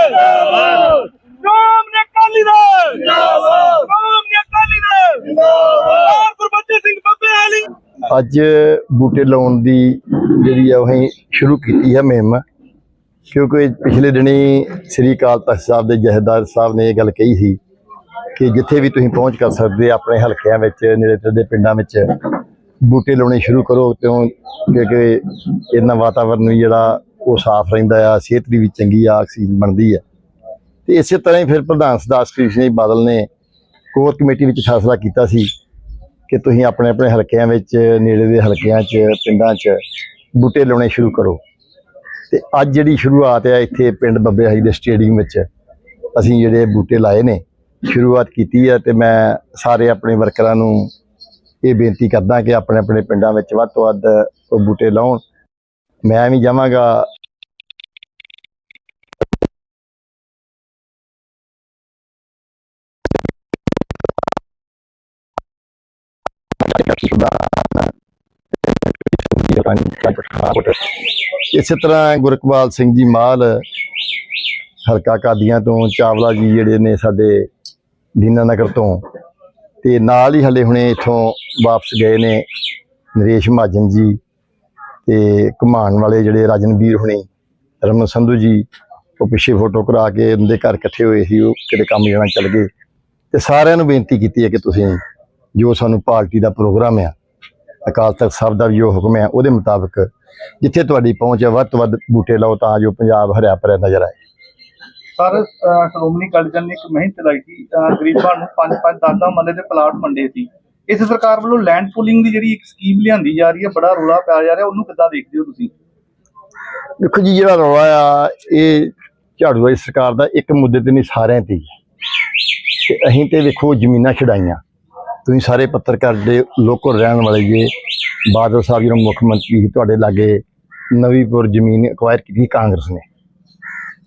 ਰਾਮ ਨੇ ਕਾਲੀ ਦਾ ਜਿੰਦਾਬਾਦ। ਰਾਮ ਨੇ ਕਾਲੀ ਦਾ ਜਿੰਦਾਬਾਦ ਗੁਰਬਚਨ ਸਿੰਘ ਬੱਬੇ ਵਾਲੀ। ਅੱਜ ਬੂਟੇ ਲਾਉਣ ਦੀ ਜਿਹੜੀ ਆ ਉਹ ਅਸੀਂ ਸ਼ੁਰੂ ਕੀਤੀ ਹੈ ਮੁਹਿੰਮ। ਕਿਉਂਕਿ ਪਿਛਲੇ ਦਿਨੀ ਸ੍ਰੀ ਅਕਾਲ ਤਖਤ ਸਾਹਿਬ ਦੇ ਜਹੇਦਾਰ ਸਾਹਿਬ ਨੇ ਇਹ ਗੱਲ ਕਹੀ ਸੀ ਕਿ ਜਿੱਥੇ ਵੀ ਤੁਸੀਂ ਪਹੁੰਚ ਕਰ ਸਕਦੇ ਆਪਣੇ ਹਲਕਿਆਂ ਵਿੱਚ ਨੇੜੇ ਤੇੜੇ ਪਿੰਡਾਂ ਵਿੱਚ ਬੂਟੇ ਲਾਉਣੇ ਸ਼ੁਰੂ ਕਰੋ ਕਿਉਂ? ਕਿਉਂਕਿ ਇਹਨਾਂ ਵਾਤਾਵਰਨ ਵੀ ਜਿਹੜਾ ਉਹ ਸਾਫ਼ ਰਹਿੰਦਾ ਆ, ਸਿਹਤ ਦੀ ਵੀ ਚੰਗੀ ਆ, ਆਕਸੀਜਨ ਬਣਦੀ ਆ। ਤੇ ਇਸੇ ਤਰ੍ਹਾਂ ਹੀ ਫਿਰ ਪ੍ਰਧਾਨ ਸਰਦਾਰ ਕ੍ਰਿਸ਼ਨ ਜੀ ਬਾਦਲ ਨੇ ਕੋਰ ਕਮੇਟੀ ਵਿੱਚ ਫੈਸਲਾ ਕੀਤਾ ਸੀ ਕਿ ਤੁਸੀਂ ਆਪਣੇ ਆਪਣੇ ਹਲਕਿਆਂ ਵਿੱਚ, ਨੇੜੇ ਦੇ ਹਲਕਿਆਂ 'ਚ, ਪਿੰਡਾਂ 'ਚ ਬੂਟੇ ਲਾਉਣੇ ਸ਼ੁਰੂ ਕਰੋ। ਤੇ ਅੱਜ ਜਿਹੜੀ ਸ਼ੁਰੂਆਤ ਆ ਇੱਥੇ ਪਿੰਡ ਬੱਬੇ ਹਾਈ ਦੇ ਸਟੇਡੀਅਮ ਵਿੱਚ ਅਸੀਂ ਜਿਹੜੇ ਬੂਟੇ ਲਾਏ ਨੇ, ਸ਼ੁਰੂਆਤ ਕੀਤੀ ਹੈ ਤੇ ਮੈਂ ਸਾਰੇ ਆਪਣੇ ਵਰਕਰਾਂ ਨੂੰ ਇਹ ਬੇਨਤੀ ਕਰਦਾ ਕਿ ਆਪਣੇ ਆਪਣੇ ਪਿੰਡਾਂ ਵਿੱਚ ਵੱਧ ਤੋਂ ਵੱਧ ਉਹ ਬੂਟੇ ਲਾਉਣ। ਮੈਂ ਵੀ ਜਾਵਾਂਗਾ ਇਸੇ ਤਰ੍ਹਾਂ ਗੁਰਕਵਾਲ ਸਿੰਘ ਜੀ ਮਾਲ ਹਲਕਾ ਕਾਦੀਆਂ ਤੋਂ, ਚਾਵਲਾ ਜੀ ਜਿਹੜੇ ਨੇ ਸਾਡੇ ਦੀਨਾ ਨਗਰ ਤੋਂ, ਤੇ ਨਾਲ ਹੀ ਹਲੇ ਹੁਣੇ ਇੱਥੋਂ ਵਾਪਸ ਗਏ ਨੇ ਨਰੇਸ਼ ਮਹਾਜਨ ਜੀ ਤੇ ਘਮਾਣ ਵਾਲੇ ਜਿਹੜੇ ਰਾਜਨਵੀਰ ਹੁਣੇ, ਰਮਨ ਸੰਧੂ ਜੀ, ਉਹ ਪਿੱਛੇ ਫੋਟੋ ਕਰਾ ਕੇ ਉਹਦੇ ਘਰ ਇਕੱਠੇ ਹੋਏ ਸੀ, ਉਹ ਕਿਤੇ ਕੰਮ ਜਾਣਾ ਚੱਲ ਗਏ। ਤੇ ਸਾਰਿਆਂ ਨੂੰ ਬੇਨਤੀ ਕੀਤੀ ਹੈ ਕਿ ਤੁਸੀਂ ਜੋ ਸਾਨੂੰ ਪਾਰਟੀ ਦਾ ਪ੍ਰੋਗਰਾਮ ਆ ਅਕਾਲ ਤਖਤ ਸਾਹਿਬ ਦਾ ਜੋ ਹੁਕਮ ਹੈ ਉਹਦੇ ਮੁਤਾਬਕ ਜਿੱਥੇ ਤੁਹਾਡੀ ਪਹੁੰਚ ਹੈ ਵੱਧ ਤੋਂ ਵੱਧ ਬੂਟੇ ਲਾਓ ਤਾਂ ਜੋ ਪੰਜਾਬ ਹਰਿਆ ਭਰਿਆ ਨਜ਼ਰ ਆਏ। ਸਰ ਸ਼੍ਰੋਮਣੀ ਅਕਾਲੀ ਨੇ ਇੱਕ ਮੁਹਿੰਮ ਚਲਾਈ ਸੀ ਗਰੀਬਾਂ ਨੂੰ ਪੰਜ ਪੰਜ ਦਾਦਾ ਮੱਲੇ ਦੇ ਪਲਾਟ ਵੰਡੇ ਸੀ। ਇਸ ਸਰਕਾਰ ਵੱਲੋਂ ਲੈਂਡ ਪੂਲਿੰਗ ਦੀ ਜਿਹੜੀ ਇੱਕ ਸਕੀਮ ਲਿਆਂਦੀ ਜਾ ਰਹੀ ਹੈ ਬੜਾ ਰੋਲਾ ਪਿਆ ਜਾ ਰਿਹਾ ਉਹਨੂੰ ਕਿੱਦਾਂ ਦੇਖਦੇ ਹੋ ਤੁਸੀਂ? ਦੇਖੋ ਜੀ ਜਿਹੜਾ ਰੌਲਾ ਆ ਇਹ ਝਾੜੂ ਵਾਲੀ ਸਰਕਾਰ ਦਾ ਇੱਕ ਮੁੱਦੇ ਤੇ ਨਹੀਂ ਸਾਰਿਆਂ ਤੇ ਅਸੀਂ ਤੇ ਵੇਖੋ ਜ਼ਮੀਨਾਂ ਛਡਾਈਆਂ। ਤੁਸੀਂ ਸਾਰੇ ਪੱਤਰਕਾਰ ਦੇ ਲੋਕਲ ਰਹਿਣ ਵਾਲੇ ਜੇ, ਬਾਦਲ ਸਾਹਿਬ ਜੀ ਨੂੰ ਮੁੱਖ ਮੰਤਰੀ ਸੀ ਤੁਹਾਡੇ ਲਾਗੇ ਨਵੀਂਪੁਰ ਜ਼ਮੀਨ ਅਕਵਾਇਰ ਕੀਤੀ ਕਾਂਗਰਸ ਨੇ।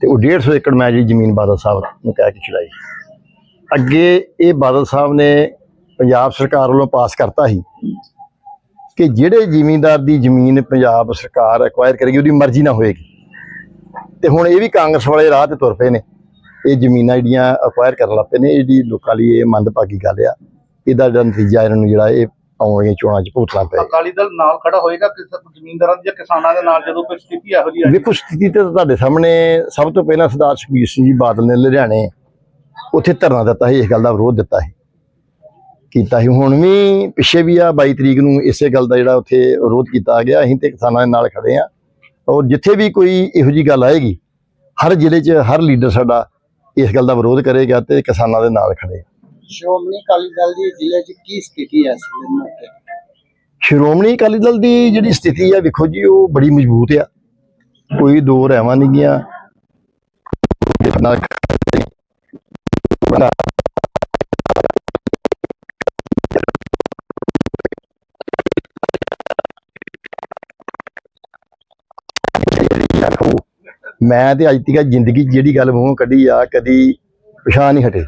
ਤੇ ਉਹ 150 ਏਕੜ ਮੈਂ ਜੀ ਜ਼ਮੀਨ ਬਾਦਲ ਸਾਹਿਬ ਨੂੰ ਕਹਿ ਕੇ ਛਡਾਈ ਅੱਗੇ ਇਹ ਬਾਦਲ ਸਾਹਿਬ ਨੇ ਪੰਜਾਬ ਸਰਕਾਰ ਵੱਲੋਂ ਪਾਸ ਕਰਤਾ ਸੀ ਕਿ ਜਿਹੜੇ ਜ਼ਿਮੀਂਦਾਰ ਦੀ ਜ਼ਮੀਨ ਪੰਜਾਬ ਸਰਕਾਰ ਐਕਵਾਇਰ ਕਰੇਗੀ, ਉਹਦੀ ਮਰਜ਼ੀ ਨਾਲ ਹੋਏਗੀ। ਤੇ ਹੁਣ ਇਹ ਵੀ ਕਾਂਗਰਸ ਵਾਲੇ ਰਾਹ ਤੇ ਤੁਰ ਪਏ ਨੇ। ਇਹ ਜ਼ਮੀਨਾਂ ਜਿਹੜੀਆਂ ਐਕਵਾਇਰ ਕਰਨ ਲੱਗ ਪਏ ਨੇ, ਇਹ ਜਿਹੜੀ ਲੋਕਾਂ ਲਈ ਇਹ ਮੰਦਭਾਗੀ ਗੱਲ ਆ। ਇਹਦਾ ਜਿਹੜਾ ਨਤੀਜਾ ਇਹਨਾਂ ਨੂੰ ਜਿਹੜਾ ਇਹ ਆਉਣ ਵਾਲੀਆਂ ਚੋਣਾਂ 'ਚ ਭੁਗਤਣਾ ਪਏਗਾ। ਅਕਾਲੀ ਦਲ ਨਾਲ ਖੜਾ ਹੋਏਗਾ ਕਿਸ ਜ਼ਮੀਨਦਾਰਾਂ ਦੀ ਜਾਂ ਕਿਸਾਨਾਂ ਦੇ ਨਾਲ ਜਦੋਂ ਕੋਈ ਸਥਿਤੀ ਇਹੋ ਜਿਹੀ ਆਈ ਵੇਖੋ ਸਥਿਤੀ ਤੇ ਤੁਹਾਡੇ ਸਾਹਮਣੇ ਸਭ ਤੋਂ ਪਹਿਲਾਂ ਸਰਦਾਰ ਸੁਖਬੀਰ ਸਿੰਘ ਜੀ ਬਾਦਲ ਨੇ ਲੁਧਿਆਣੇ ਉੱਥੇ ਧਰਨਾ ਦਿੱਤਾ ਸੀ ਇਸ ਗੱਲ ਦਾ ਵਿਰੋਧ ਦਿੱਤਾ ਸੀ। ਕੀਤਾ ਸੀ। ਹੁਣ ਵੀ ਪਿੱਛੇ ਵੀ ਆ 22 ਤਰੀਕ ਨੂੰ ਇਸੇ ਗੱਲ ਦਾ ਜਿਹੜਾ ਉੱਥੇ ਵਿਰੋਧ ਕੀਤਾ ਗਿਆ ਅਸੀਂ ਤੇ ਕਿਸਾਨਾਂ ਦੇ ਨਾਲ ਖੜੇ ਆ। ਔਰ ਜਿੱਥੇ ਵੀ ਕੋਈ ਇਹੋ ਜੀ ਗੱਲ ਆਏਗੀ ਹਰ ਜ਼ਿਲ੍ਹੇ 'ਚ ਹਰ ਲੀਡਰ ਸਾਡਾ ਇਸ ਗੱਲ ਦਾ ਵਿਰੋਧ ਕਰੇਗਾ ਤੇ ਕਿਸਾਨਾਂ ਦੇ ਨਾਲ ਖੜੇ ਆ। ਸ਼੍ਰੋਮਣੀ ਅਕਾਲੀ ਦਲ ਦੀ ਜ਼ਿਲ੍ਹੇ 'ਚ ਕੀ ਸਥਿਤੀ ਹੈ ਇਸ ਵੇਲੇ ਤੇ ਸ਼੍ਰੋਮਣੀ ਅਕਾਲੀ ਦਲ ਦੀ ਜਿਹੜੀ ਸਥਿਤੀ ਆ ਵੇਖੋ ਜੀ, ਉਹ ਬੜੀ ਮਜ਼ਬੂਤ ਆ। ਕੋਈ ਦੋ ਰਹਿਵਾਂ ਨਹੀਂ ਗਿਆ ਮੈਂ ਤੇ ਅੱਜ ਤੱਕ ਜ਼ਿੰਦਗੀ 'ਚ ਜਿਹੜੀ ਗੱਲ ਮੂੰਹੋਂ ਕੱਢੀ ਆ, ਕਦੀ ਪਛਾਣ ਨਹੀਂ ਹਟੇ।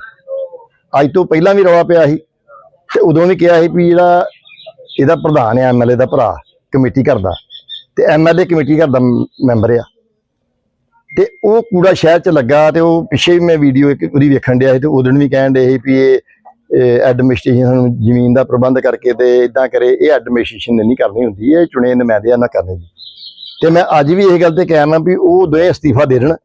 ਅੱਜ ਤੋਂ ਪਹਿਲਾਂ ਵੀ ਰੌਲਾ ਪਿਆ ਸੀ ਤੇ ਉਦੋਂ ਵੀ ਕਿਹਾ ਸੀ ਵੀ ਜਿਹੜਾ ਇਹਦਾ ਪ੍ਰਧਾਨ ਹੈ ਐਮਐਲਏ ਦਾ ਭਰਾ, ਕਮੇਟੀ ਘਰ ਦਾ, ਤੇ ਐਮਐਲਏ ਕਮੇਟੀ ਘਰ ਦਾ ਮੈਂਬਰ ਆ। ਤੇ ਉਹ ਕੂੜਾ ਸ਼ਹਿਰ ਚ ਲੱਗਾ ਤੇ ਉਹ ਪਿੱਛੇ ਵੀ ਮੈਂ ਵੀਡੀਓ ਇੱਕ ਉਹਦੀ ਵੇਖਣ ਡਿਆ ਸੀ ਤੇ ਉਦੋਂ ਵੀ ਕਹਿਣ ਡਏ ਸੀ ਵੀ ਇਹ ਐਡਮਿਨਿਸਟ੍ਰੇਸ਼ਨ ਜ਼ਮੀਨ ਦਾ ਪ੍ਰਬੰਧ ਕਰਕੇ ਤੇ ਇਦਾਂ ਕਰੇ, ਇਹ ਐਡਮਿਨਿਸਟ੍ਰੇਸ਼ਨ ਨੇ ਨਹੀਂ ਕਰਨੀ ਹੁੰਦੀ ਇਹ ਚੁਣੇ ਨੁਮਾਇੰਦਿਆਂ ਨਾਲ ਕਰਨੀ ਜੀ ਤੇ ਮੈਂ ਅੱਜ ਵੀ ਇਹ ਗੱਲ ਤੇ ਕਾਇਮ ਆ ਵੀ ਉਹ ਦੋਵੇਂ ਅਸਤੀਫਾ ਦੇ ਦੇਣ।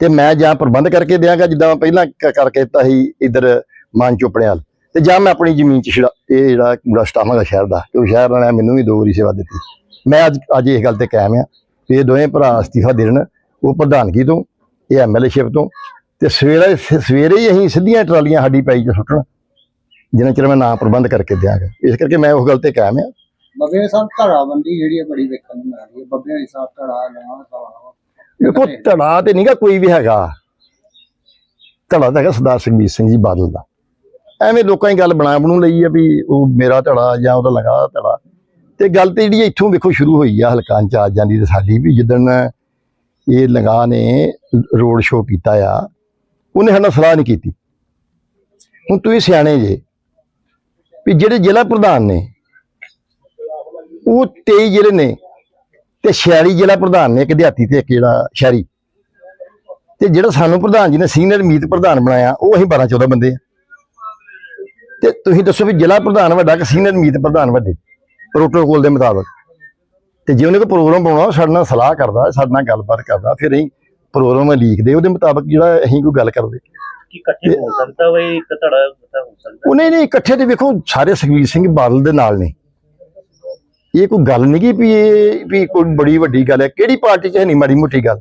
ਤੇ ਮੈਂ ਜਾਂ ਪ੍ਰਬੰਧ ਕਰਕੇ ਦਿਆਂਗਾ, ਜਿੱਦਾਂ ਪਹਿਲਾਂ ਕਰਕੇ ਦਿੱਤਾ ਸੀ ਇਧਰ ਮਾਨ ਚੋਪੜੇ ਤੇ ਜਾਂ ਮੈਂ ਆਪਣੀ ਜ਼ਮੀਨ 'ਚ ਇਹ ਜਿਹੜਾ ਕੂੜਾ ਸਟਾਵਾਂਗਾ ਸ਼ਹਿਰ ਦਾ, ਤੇ ਸ਼ਹਿਰ ਵਾਲਿਆਂ ਮੈਨੂੰ ਵੀ ਦੋ ਵਾਰੀ ਸੇਵਾ ਦਿੱਤੀ। ਮੈਂ ਅੱਜ ਅੱਜ ਇਸ ਗੱਲ ਤੇ ਕਾਇਮ ਆ ਇਹ ਦੋਵੇਂ ਭਰਾ ਅਸਤੀਫਾ ਦੇਣ, ਉਹ ਪ੍ਰਧਾਨਗੀ ਤੋਂ, ਇਹ ਐਮਐਲਏਸ਼ਿਪ ਤੋਂ, ਤੇ ਸਵੇਰੇ ਸਵੇਰੇ ਹੀ ਅਸੀਂ ਸਿੱਧੀਆਂ ਟਰਾਲੀਆਂ ਸਾਡੀ ਪਾਈ 'ਚ ਸੁੱਟਣ, ਜਿੰਨਾ ਚਿਰ ਮੈਂ ਨਾ ਪ੍ਰਬੰਧ ਕਰਕੇ ਦਿਆਂਗਾ। ਇਸ ਕਰਕੇ ਮੈਂ ਉਸ ਗੱਲ ਤੇ ਕਾਇਮ ਆ। ਬੱਬੇ ਸਾਹਿਬ ਧੜਾਬੰਦੀ ਜਿਹੜੀ ਹੈ ਬੜੀ ਵੇਖਣ ਨੂੰ ਮਿਲ ਰਹੀ ਹੈ। ਬੱਬੇ ਸਾਹਿਬ ਧੜਾ ਲਵਾ ਦੇਖੋ ਧੜਾ ਤੇ ਨਹੀਂਗਾ ਕੋਈ ਵੀ ਹੈਗਾ। ਧੜਾ ਤਾਂ ਹੈਗਾ ਸਰਦਾਰ ਸੁਖਬੀਰ ਸਿੰਘ ਜੀ ਬਾਦਲ ਦਾ। ਐਵੇਂ ਲੋਕਾਂ ਦੀ ਗੱਲ ਬਣਾ ਬਣੂ ਲਈ ਆ ਵੀ ਉਹ ਮੇਰਾ ਧੜਾ ਜਾਂ ਉਹਦਾ ਲਗਾ ਧੜਾ। ਤੇ ਗੱਲ ਤੇ ਜਿਹੜੀ ਇੱਥੋਂ ਵੇਖੋ ਸ਼ੁਰੂ ਹੋਈ ਆ ਹਲਕਾਂ ਚ ਆ ਜਾਂਦੀ ਤੇ ਸਾਡੀ ਵੀ ਜਿੱਦਣ ਇਹ ਲਗਾ ਨੇ ਰੋਡ ਸ਼ੋਅ ਕੀਤਾ ਆ ਉਹਨੇ ਸਾਡਾ ਸਲਾਹ ਨਹੀਂ ਕੀਤੀ। ਹੁਣ ਤੁਸੀਂ ਸਿਆਣੇ ਜੇ ਵੀ ਜਿਹੜੇ ਜ਼ਿਲ੍ਹਾ ਪ੍ਰਧਾਨ ਨੇ ਉਹ 23 ਜ਼ਿਲ੍ਹੇ ਨੇ ਤੇ ਸ਼ਹਿਰੀ ਜ਼ਿਲ੍ਹਾ ਪ੍ਰਧਾਨ ਨੇ ਇੱਕ ਦਿਹਾਤੀ ਤੇ ਇੱਕ ਜਿਹੜਾ ਸ਼ਹਿਰੀ। ਤੇ ਜਿਹੜਾ ਸਾਨੂੰ ਪ੍ਰਧਾਨ ਜੀ ਨੇ ਸੀਨੀਅਰ ਮੀਤ ਪ੍ਰਧਾਨ ਬਣਾਇਆ ਉਹ ਅਸੀਂ 12 14 ਬੰਦੇ ਆ। ਤੇ ਤੁਸੀਂ ਦੱਸੋ ਵੀ ਜ਼ਿਲ੍ਹਾ ਪ੍ਰਧਾਨ ਵੱਡਾ ਕਿ ਸੀਨੀਅਰ ਮੀਤ ਪ੍ਰਧਾਨ ਵੱਡੇ? ਪ੍ਰੋਟੋਕੋਲ ਦੇ ਮੁਤਾਬਕ। ਤੇ ਜੇ ਉਹਨੇ ਕੋਈ ਪ੍ਰੋਗਰਾਮ ਉਹ ਸਾਡੇ ਨਾਲ ਸਲਾਹ ਕਰਦਾ ਸਾਡੇ ਨਾਲ ਗੱਲਬਾਤ ਕਰਦਾ ਫਿਰ ਅਸੀਂ ਪ੍ਰੋਗਰਾਮ ਲਿਖਦੇ ਉਹਦੇ ਮੁਤਾਬਕ ਜਿਹੜਾ ਅਸੀਂ ਕੋਈ ਗੱਲ ਕਰਦੇ। ਕਿ ਇਕੱਠੇ ਹੋ ਸਕਦਾ ਵੇ ਇੱਕ ਧੜਾ ਹੋ ਸਕਦਾ? ਉਹਨੇ ਨੇ ਇਕੱਠੇ ਤੇ ਵੇਖੋ ਸਾਰੇ ਸੁਖਬੀਰ ਸਿੰਘ ਬਾਦਲ ਦੇ ਨਾਲ ਨੇ। ਇਹ ਕੋਈ ਗੱਲ ਨਹੀਂ ਕਿ ਵੀ ਇਹ ਵੀ ਕੋਈ ਬੜੀ ਵੱਡੀ ਗੱਲ ਹੈ। ਕਿਹੜੀ ਪਾਰਟੀ 'ਚ ਹੈ ਨਹੀਂ ਮਾੜੀ ਮੋਟੀ ਗੱਲ?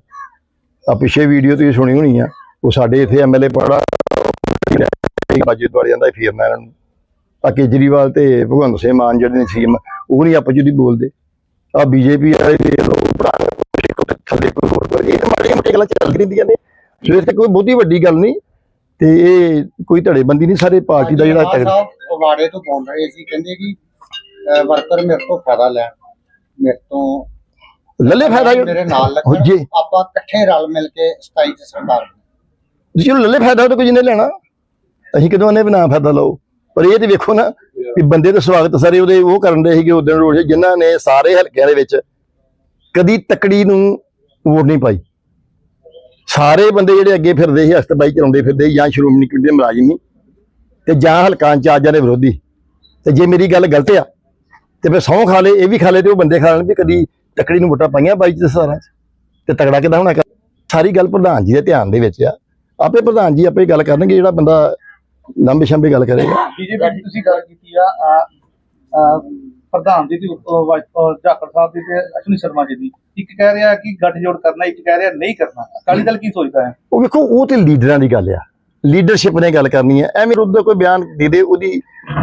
ਆ ਪਿੱਛੇ ਵੀਡੀਓ ਤੁਸੀਂ ਸੁਣੀ ਹੋਣੀ ਆ। ਉਹ ਸਾਡੇ ਇੱਥੇ ਐਮਐਲਏ ਪੜਾ ਬਾਜੇ ਦੁਆਲੇ ਜਾਂਦਾ ਫਿਰਨਾ ਇਹਨਾਂ ਨੂੰ। ਆ ਕੇਜਰੀਵਾਲ ਤੇ ਭਗਵੰਤ ਸਿੰਘ ਮਾਨ ਜਿਹੜੇ ਨੇ ਸੀਐਮ, ਉਹ ਨਹੀਂ ਆਪਸ ਵਿੱਚ ਬੋਲਦੇ। ਆ ਬੀਜੇਪੀ ਵਾਲੇ ਦੇ ਲੋਕ ਪੁਰਾਣੇ ਥੱਲੇ ਕੋਈ ਹੋਰ ਕੋਈ ਇਹ ਤਾਂ ਮਾੜੀਆਂ ਗੱਲਾਂ ਚੱਲ ਰਹਿੰਦੀਆਂ ਨੇ। ਸੋ ਇਸ ਤੇ ਕੋਈ ਬਹੁਤੀ ਵੱਡੀ ਗੱਲ ਨਹੀਂ ਤੇ ਇਹ ਕੋਈ ਧੜੇਬੰਦੀ ਨਹੀਂ ਸਾਰੇ ਪਾਰਟੀ ਦਾ ਜਿਹੜਾ ਤਗੜਾ ਪਵਾੜੇ ਤੋਂ ਬੋਲ ਰਹੇ ਸੀ, ਕਹਿੰਦੇ ਕਿ ਵਰਕਰ ਮੇਰੇ ਤੋਂ ਫਾਇਦਾ ਲੈਣ ਮੇਰੇ ਤੋਂ ਲੱਲੇ ਫਾਇਦਾ ਮੇਰੇ ਨਾਲ ਲੱਗਣ ਜੇ। ਆਪਾਂ ਇਕੱਠੇ ਰਲ ਮਿਲ ਕੇ 27 ਚ ਸਰਕਾਰ ਬਣਾਈ। ਜਿਹਨੂੰ ਲੱਲੇ ਫਾਇਦਾ ਉਹ ਤਾਂ ਕੋਈ ਜਿਹਨੇ ਲੈਣਾ। ਅਸੀਂ ਕਿਦੋਂ ਨੇ ਬਣਾ ਫਾਇਦਾ ਲਓ। ਪਰ ਇਹ ਤੇ ਵੇਖੋ ਨਾ ਵੀ ਬੰਦੇ ਦਾ ਸਵਾਗਤ ਸਾਰੇ ਉਹਦੇ ਉਹ ਕਰਨ ਦੇ ਸੀਗੇ ਉਦੋਂ ਰੋਜ਼ ਜਿਨ੍ਹਾਂ ਨੇ ਸਾਰੇ ਹਲਕਿਆਂ ਦੇ ਵਿੱਚ ਕਦੀ ਤਕੜੀ ਨੂੰ ਵੋਟ ਨਹੀਂ ਪਾਈ। ਸਾਰੇ ਬੰਦੇ ਜਿਹੜੇ ਅੱਗੇ ਫਿਰਦੇ ਸੀ ਹਸਤਬਾਈ ਚਲਾਉਂਦੇ ਫਿਰਦੇ ਸੀ, ਜਾਂ ਸ਼੍ਰੋਮਣੀ ਕਮੇਟੀ ਦੇ ਮੁਲਾਜ਼ਮ ਸੀ ਤੇ ਜਾਂ ਹਲਕਾਂ ਇੰਚਾਰਜਾਂ ਦੇ ਵਿਰੋਧੀ। ਤੇ ਜੇ ਮੇਰੀ ਗੱਲ ਗਲਤ ਆ ਤੇ ਫਿਰ ਸਹੁੰ ਖਾ ਲੇ ਇਹ ਵੀ ਖਾ ਲੇ ਤੇ ਉਹ ਬੰਦੇ ਖਾ ਲੈਣ ਵੀ ਕਦੀ ਤਕੜੀ ਨੂੰ ਵੋਟਾਂ ਪਾਈਆਂ ਬਾਈ ਚ। ਸਾਰਾਂ ਤੇ ਤਗੜਾ ਕਿਦਾਂ ਹੋਣਾ? ਸਾਰੀ ਗੱਲ ਪ੍ਰਧਾਨ ਜੀ ਦੇ ਧਿਆਨ ਦੇ ਵਿੱਚ ਆ। ਆਪੇ ਪ੍ਰਧਾਨ ਜੀ ਆਪੇ ਗੱਲ ਕਰਨਗੇ ਜਿਹੜਾ ਬੰਦਾ ਲੰਬੇ ਸ਼ੰਬੇ ਗੱਲ ਕਰੇਗਾ। ਬੀਜੇਪੀ ਦੀ ਤੁਸੀਂ ਗੱਲ ਕੀਤੀ ਆ ਆ, ਆ, ਪ੍ਰਧਾਨ ਜੀ ਦੀ ਜਾਖੜ ਸਾਹਿਬ ਦੀ ਤੇ ਅਸ਼ਵਨੀ ਸ਼ਰਮਾ ਜੀ ਦੀ। ਇੱਕ ਕਹਿ ਰਿਹਾ ਕਿ ਗੱਠਜੋੜ ਕਰਨਾ ਇੱਕ ਕਹਿ ਰਿਹਾ ਨਹੀਂ ਕਰਨਾ। ਅਕਾਲੀ ਦਲ ਕੀ ਸੋਚਦਾ ਹੈ? ਉਹ ਵੇਖੋ ਉਹ ਤੇ ਲੀਡਰਾਂ ਦੀ ਗੱਲ ਆ। ਲੀਡਰਸ਼ਿਪ ਨੇ ਗੱਲ ਕਰਨੀ ਹੈ ਐਵੇਂ ਉਹਦਾ ਕੋਈ ਬਿਆਨ ਦੇ ਦੇ ਉਹਦੀ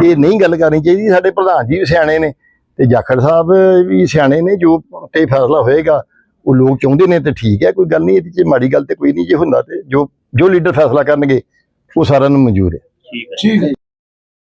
ਇਹ ਨਹੀਂ ਗੱਲ ਕਰਨੀ ਚਾਹੀਦੀ। ਸਾਡੇ ਪ੍ਰਧਾਨ ਜੀ ਵੀ ਸਿਆਣੇ ਨੇ। ਤੇ ਜਾਖੜ ਸਾਹਿਬ ਵੀ ਸਿਆਣੇ ਨੇ ਜੋ ਤੇ ਫੈਸਲਾ ਹੋਏਗਾ ਉਹ ਲੋਕ ਚਾਹੁੰਦੇ ਨੇ ਤੇ ਠੀਕ ਹੈ ਕੋਈ ਗੱਲ ਨਹੀਂ ਇਹਦੇ ਚ ਮਾੜੀ ਗੱਲ ਤੇ ਕੋਈ ਨਹੀਂ ਜੇ ਹੁੰਦਾ ਤੇ ਜੋ ਜੋ ਲੀਡਰ ਫੈਸਲਾ ਕਰਨਗੇ ਉਹ ਸਾਰਿਆਂ ਨੂੰ ਮਨਜ਼ੂਰ ਹੈ। ਠੀਕ ਹੈ। ਠੀਕ ਹੈ